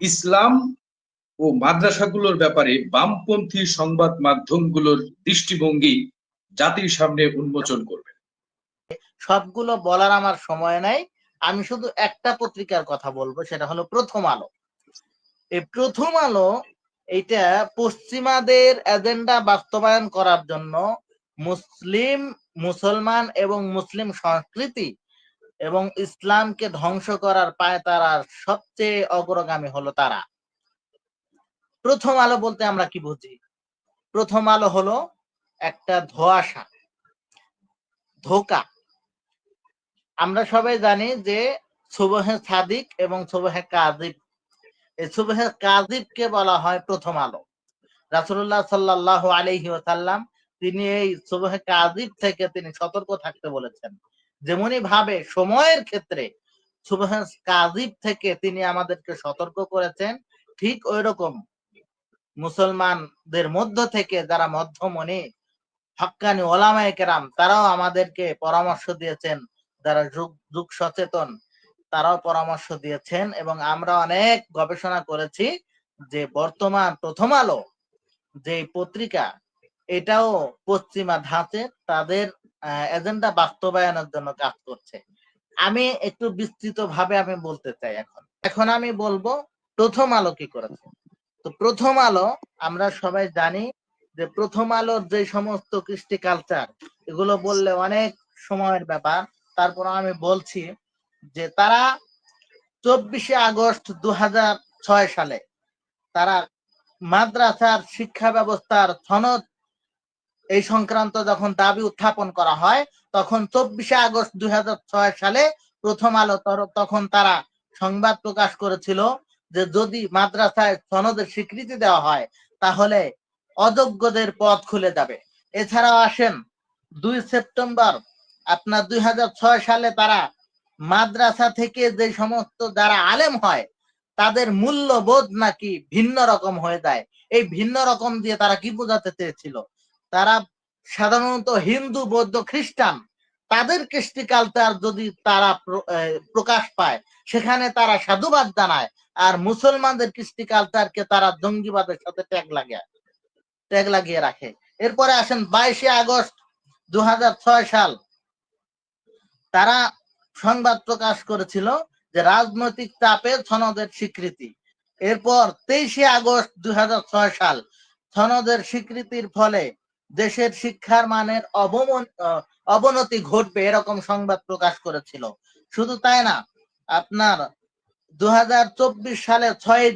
ইসলাম ও মাদ্রাসাগুলোর ব্যাপারে বামপন্থী সংবাদ মাধ্যমগুলোর দৃষ্টিভঙ্গি জাতির সামনে উন্মোচন করবে। সবগুলো বলার আমার সময় নাই। আমি শুধু একটা পত্রিকার কথা বলব, সেটা হলো প্রথম আলো। এই প্রথম আলো, এইটা পশ্চিমাদের এজেন্ডা বাস্তবায়ন করার জন্য মুসলিম, মুসলমান এবং মুসলিম সংস্কৃতি এবং ইসলামকে ধ্বংস করার পায় তারা সবচেয়ে অগ্রগামী হলো তারা। প্রথম আলো বলতে আমরা কি বুঝি? প্রথম আলো হলো একটা ধোঁয়াশা, ধোকা। আমরা সবাই জানি যে সুবহে সাদিক এবং সুবহে কাজিব এই সুবহে কাজিবকে বলা হয় প্রথম আলো। রাসূলুল্লাহ সাল্লাল্লাহু আলাইহি ওয়াসাল্লাম তিনি এই সুবহে কাজিব থেকে তিনি সতর্ক থাকতে বলেছেন। যেমনি ভাবে, সময়ের ক্ষেত্রে কাজিব থেকে তিনি আমাদেরকে সতর্ক করেছেন। ঠিক ওই রকম মুসলমানদের মধ্য থেকে যারা মধ্যমণি, হক্কানি ওলামায়ে কেরাম, তারাও আমাদেরকে পরামর্শ দিয়েছেন। যারা যুগ যুগ সচেতন, তারাও পরামর্শ দিয়েছেন এবং আমরা অনেক গবেষণা করেছি যে বর্তমান প্রথম আলো যে পত্রিকা, এটাও পশ্চিমা ধাঁচে তাদের এজেন্ডা বাস্তবায়নের জন্য কাজ করছে। আমি একটু বিস্তৃত ভাবে আমি বলতে চাই এখন। এখন আমি বলব, প্রথম আলো কি করেছে? তো প্রথম আলো আমরা সবাই জানি যে প্রথম আলোর যে সমস্ত কৃষ্টি কালচার এগুলো বললে অনেক সময়ের ব্যাপার। তারপর আমি বলছি যে তারা চব্বিশে আগস্ট দু হাজার ছয় সালে তারা মাদ্রাসার শিক্ষা ব্যবস্থার সনদ এই সংক্রান্ত যখন দাবি উত্থাপন করা হয়, তখন চব্বিশে আগস্ট দুই হাজার ছয় সালে প্রথম আলো তখন তারা সংবাদ প্রকাশ করেছিল যে যদি মাদ্রাসায় সনদের স্বীকৃতি দেওয়া হয়, তাহলে অযোগ্যদের পথ খুলে যাবে। এছাড়াও আসেন, দুই সেপ্টেম্বর, আপনার দুই হাজার ছয় সালে তারা মাদ্রাসা থেকে যে সমস্ত যারা আলেম হয়, তাদের মূল্যবোধ নাকি ভিন্ন রকম হয়ে যায়। এই ভিন্ন রকম দিয়ে তারা কি বোঝাতে চেয়েছিল? তারা সাধারণত হিন্দু, বৌদ্ধ, খ্রিস্টান, তাদের কৃষ্টি কালচার যদি তারা প্রকাশ পায়, সেখানে তারা সাধুবাদ জানায়, আর মুসলমানদের কৃষ্টি কালচারকে তারা জঙ্গিবাদের সাথে ট্যাগ লাগিয়ে ট্যাগ লাগিয়ে রাখে। এরপরে আসেন বাইশে আগস্ট দু হাজার ছয় সাল। তারা সংবাদ প্রকাশ করেছিল যে রাজনৈতিক চাপে সনদের স্বীকৃতি। এরপর তেইশে আগস্ট দুই হাজার ছয় সাল সনদের স্বীকৃতির ফলে দেশের শিক্ষার মানের অবমন অবনতি ঘটবে এরকম সংবাদ প্রকাশ করেছিল। শুধু তাই না, আপনার দু হাজার চব্বিশ সালে ছয়